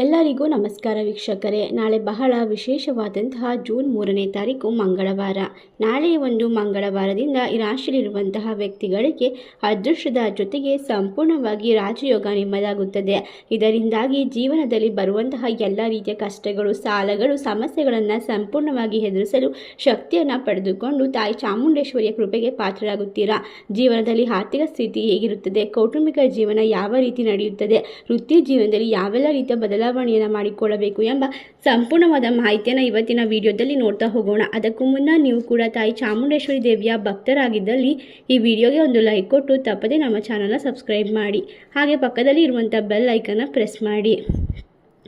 ಎಲ್ಲರಿಗೂ ನಮಸ್ಕಾರ ವೀಕ್ಷಕರೇ. ನಾಳೆ ಬಹಳ ವಿಶೇಷವಾದಂತಹ ಜೂನ್ ಮೂರನೇ ತಾರೀಕು ಮಂಗಳವಾರ. ನಾಳೆ ಒಂದು ಮಂಗಳವಾರದಿಂದ ಈ ರಾಶಿಯಲ್ಲಿರುವಂತಹ ವ್ಯಕ್ತಿಗಳಿಗೆ ಅದೃಷ್ಟದ ಜೊತೆಗೆ ಸಂಪೂರ್ಣವಾಗಿ ರಾಜಯೋಗ ನಿಮ್ಮದಾಗುತ್ತದೆ. ಇದರಿಂದಾಗಿ ಜೀವನದಲ್ಲಿ ಬರುವಂತಹ ಎಲ್ಲ ರೀತಿಯ ಕಷ್ಟಗಳು, ಸಾಲಗಳು, ಸಮಸ್ಯೆಗಳನ್ನು ಸಂಪೂರ್ಣವಾಗಿ ಎದುರಿಸಲು ಶಕ್ತಿಯನ್ನು ಪಡೆದುಕೊಂಡು ತಾಯಿ ಚಾಮುಂಡೇಶ್ವರಿಯ ಕೃಪೆಗೆ ಪಾತ್ರರಾಗುತ್ತೀರಾ? ಜೀವನದಲ್ಲಿ ಆರ್ಥಿಕ ಸ್ಥಿತಿ ಹೇಗಿರುತ್ತದೆ? ಕೌಟುಂಬಿಕ ಜೀವನ ಯಾವ ರೀತಿ ನಡೆಯುತ್ತದೆ? ವೃತ್ತಿ ಜೀವನದಲ್ಲಿ ಯಾವೆಲ್ಲ ರೀತಿಯ ಬದಲಾವಣೆಯನ್ನು ಮಾಡಿಕೊಳ್ಳಬೇಕು ಎಂಬ ಸಂಪೂರ್ಣವಾದ ಮಾಹಿತಿಯನ್ನು ಇವತ್ತಿನ ವಿಡಿಯೋದಲ್ಲಿ ನೋಡ್ತಾ ಹೋಗೋಣ. ಅದಕ್ಕೂ ಮುನ್ನ ನೀವು ಕೂಡ ತಾಯಿ ಚಾಮುಂಡೇಶ್ವರಿ ದೇವಿಯ ಭಕ್ತರಾಗಿದ್ದಲ್ಲಿ ಈ ವಿಡಿಯೋಗೆ ಒಂದು ಲೈಕ್ ಕೊಟ್ಟು ತಪ್ಪದೇ ನಮ್ಮ ಚಾನಲ್ನ ಸಬ್ಸ್ಕ್ರೈಬ್ ಮಾಡಿ. ಹಾಗೆ ಪಕ್ಕದಲ್ಲಿ ಇರುವಂಥ ಬೆಲ್ ಐಕನ್ನ ಪ್ರೆಸ್ ಮಾಡಿ.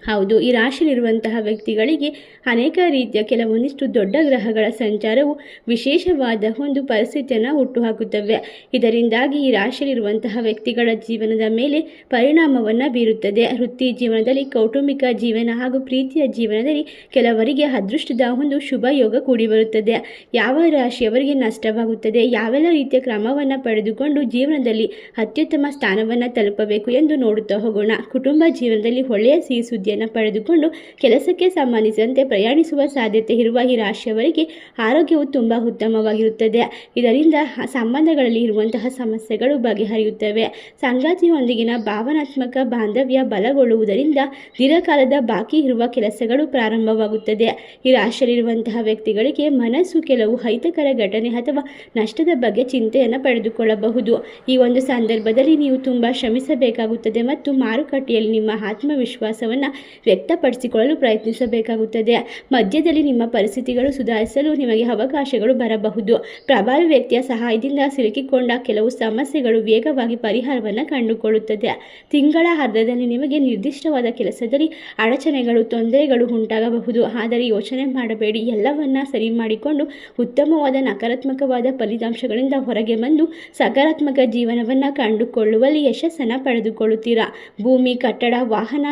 ಹೌದು, ಈ ರಾಶಿಯಲ್ಲಿರುವಂತಹ ವ್ಯಕ್ತಿಗಳಿಗೆ ಅನೇಕ ರೀತಿಯ ಕೆಲವೊಂದಿಷ್ಟು ದೊಡ್ಡ ಗ್ರಹಗಳ ಸಂಚಾರವು ವಿಶೇಷವಾದ ಒಂದು ಪರಿಸ್ಥಿತಿಯನ್ನು ಹುಟ್ಟುಹಾಕುತ್ತವೆ. ಇದರಿಂದಾಗಿ ಈ ರಾಶಿಯಲ್ಲಿರುವಂತಹ ವ್ಯಕ್ತಿಗಳ ಜೀವನದ ಮೇಲೆ ಪರಿಣಾಮವನ್ನು ಬೀರುತ್ತದೆ. ವೃತ್ತಿ ಜೀವನದಲ್ಲಿ, ಕೌಟುಂಬಿಕ ಜೀವನ ಹಾಗೂ ಪ್ರೀತಿಯ ಜೀವನದಲ್ಲಿ ಕೆಲವರಿಗೆ ಅದೃಷ್ಟದ ಒಂದು ಶುಭ ಯೋಗ ಕೂಡಿ ಬರುತ್ತದೆ. ಯಾವ ರಾಶಿಯವರಿಗೆ ನಷ್ಟವಾಗುತ್ತದೆ, ಯಾವೆಲ್ಲ ರೀತಿಯ ಕ್ರಮವನ್ನು ಪಡೆದುಕೊಂಡು ಜೀವನದಲ್ಲಿ ಅತ್ಯುತ್ತಮ ಸ್ಥಾನವನ್ನು ತಲುಪಬೇಕು ಎಂದು ನೋಡುತ್ತಾ ಹೋಗೋಣ. ಕುಟುಂಬ ಜೀವನದಲ್ಲಿ ಒಳ್ಳೆಯ ಸಿಹಿ ಸುದ್ದಿಯನ್ನು ಪಡೆದುಕೊಂಡು ಕೆಲಸಕ್ಕೆ ಸಂಬಂಧಿಸಿದಂತೆ ಪ್ರಯಾಣಿಸುವ ಸಾಧ್ಯತೆ ಇರುವ ಈ ರಾಶಿಯವರಿಗೆ ಆರೋಗ್ಯವು ತುಂಬ ಉತ್ತಮವಾಗಿರುತ್ತದೆ. ಇದರಿಂದ ಸಂಬಂಧಗಳಲ್ಲಿ ಇರುವಂತಹ ಸಮಸ್ಯೆಗಳು ಬಗೆಹರಿಯುತ್ತವೆ. ಸಂಗಾತಿಯೊಂದಿಗಿನ ಭಾವನಾತ್ಮಕ ಬಾಂಧವ್ಯ ಬಲಗೊಳ್ಳುವುದರಿಂದ ದೀರ್ಘಕಾಲದ ಬಾಕಿ ಇರುವ ಕೆಲಸಗಳು ಪ್ರಾರಂಭವಾಗುತ್ತದೆ. ಈ ರಾಶಿಯಲ್ಲಿರುವಂತಹ ವ್ಯಕ್ತಿಗಳಿಗೆ ಮನಸ್ಸು ಕೆಲವು ಅಹಿತಕರ ಘಟನೆ ಅಥವಾ ನಷ್ಟದ ಬಗ್ಗೆ ಚಿಂತೆಯನ್ನು ಪಡೆದುಕೊಳ್ಳಬಹುದು. ಈ ಒಂದು ಸಂದರ್ಭದಲ್ಲಿ ನೀವು ತುಂಬ ಶ್ರಮಿಸಬೇಕಾಗುತ್ತದೆ ಮತ್ತು ಮಾರುಕಟ್ಟೆಯಲ್ಲಿ ನಿಮ್ಮ ಆತ್ಮವಿಶ್ವಾಸವನ್ನು ವ್ಯಕ್ತಪಡಿಸಿಕೊಳ್ಳಲು ಪ್ರಯತ್ನಿಸಬೇಕಾಗುತ್ತದೆ. ಮಧ್ಯದಲ್ಲಿ ನಿಮ್ಮ ಪರಿಸ್ಥಿತಿಗಳು ಸುಧಾರಿಸಲು ನಿಮಗೆ ಅವಕಾಶಗಳು ಬರಬಹುದು. ಪ್ರಭಾವಿ ವ್ಯಕ್ತಿಯ ಸಹಾಯದಿಂದ ಸಿಲುಕಿಕೊಂಡ ಕೆಲವು ಸಮಸ್ಯೆಗಳು ವೇಗವಾಗಿ ಪರಿಹಾರವನ್ನು ಕಂಡುಕೊಳ್ಳುತ್ತದೆ. ತಿಂಗಳ ಅರ್ಧದಲ್ಲಿ ನಿಮಗೆ ನಿರ್ದಿಷ್ಟವಾದ ಕೆಲಸದಲ್ಲಿ ಅಡಚಣೆಗಳು, ತೊಂದರೆಗಳು ಉಂಟಾಗಬಹುದು. ಆದರೆ ಯೋಚನೆ ಮಾಡಬೇಡಿ. ಎಲ್ಲವನ್ನ ಸರಿ ಮಾಡಿಕೊಂಡು ಉತ್ತಮವಾದ ನಕಾರಾತ್ಮಕವಾದ ಫಲಿತಾಂಶಗಳಿಂದ ಹೊರಗೆ ಬಂದು ಸಕಾರಾತ್ಮಕ ಜೀವನವನ್ನು ಕಂಡುಕೊಳ್ಳುವಲ್ಲಿ ಯಶಸ್ಸನ್ನು ಪಡೆದುಕೊಳ್ಳುತ್ತೀರಾ? ಭೂಮಿ, ಕಟ್ಟಡ, ವಾಹನ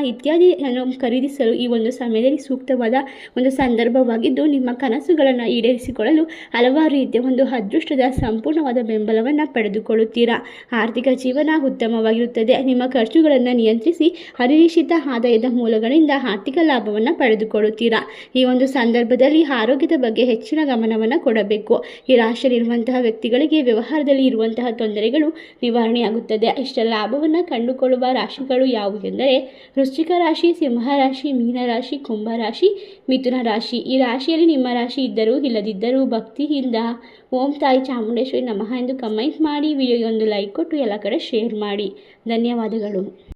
ಇತ್ಯಾದಿಯನ್ನು ಖರೀದಿಸಲು ಈ ಒಂದು ಸಮಯದಲ್ಲಿ ಸೂಕ್ತವಾದ ಒಂದು ಸಂದರ್ಭವಾಗಿದ್ದು, ನಿಮ್ಮ ಕನಸುಗಳನ್ನು ಈಡೇರಿಸಿಕೊಳ್ಳಲು ಹಲವಾರು ರೀತಿಯ ಒಂದು ಅದೃಷ್ಟದ ಸಂಪೂರ್ಣವಾದ ಬೆಂಬಲವನ್ನು ಪಡೆದುಕೊಳ್ಳುತ್ತೀರಾ? ಆರ್ಥಿಕ ಜೀವನ ಉತ್ತಮವಾಗಿರುತ್ತದೆ. ನಿಮ್ಮ ಖರ್ಚುಗಳನ್ನು ನಿಯಂತ್ರಿಸಿ ಅನಿರೀಕ್ಷಿತ ಆದಾಯದ ಮೂಲಗಳಿಂದ ಆರ್ಥಿಕ ಲಾಭವನ್ನು ಪಡೆದುಕೊಳ್ಳುತ್ತೀರಾ? ಈ ಒಂದು ಸಂದರ್ಭದಲ್ಲಿ ಆರೋಗ್ಯದ ಬಗ್ಗೆ ಹೆಚ್ಚಿನ ಗಮನವನ್ನು ಕೊಡಬೇಕು. ಈ ರಾಶಿಯಲ್ಲಿರುವಂತಹ ವ್ಯಕ್ತಿಗಳಿಗೆ ವ್ಯವಹಾರದಲ್ಲಿ ಇರುವಂತಹ ತೊಂದರೆಗಳು ನಿವಾರಣೆಯಾಗುತ್ತದೆ. ಇಷ್ಟ ಲಾಭವನ್ನು ಕಂಡುಕೊಳ್ಳುವ ರಾಶಿಗಳು ಯಾವುದೆಂದರೆ, ವೃಶ್ಚಿಕ ರಾಶಿ ಸಿಂಹ ಮೀನರಾಶಿ ಮೀನ ರಾಶಿ, ಕುಂಭ ರಾಶಿ, ಮಿಥುನ ರಾಶಿ. ಈ ರಾಶಿಯಲ್ಲಿ ನಿಮ್ಮ ರಾಶಿ ಇದ್ದರೂ ಇಲ್ಲದಿದ್ದರೂ ಭಕ್ತಿಯಿಂದ ಓಂ ತಾಯಿ ಚಾಮುಂಡೇಶ್ವರಿ ನಮಃ ಎಂದು ಕಮೆಂಟ್ ಮಾಡಿ. ವಿಡಿಯೋಗೆ ಒಂದು ಲೈಕ್ ಕೊಟ್ಟು ಎಲ್ಲ ಕಡೆ ಶೇರ್ ಮಾಡಿ. ಧನ್ಯವಾದಗಳು.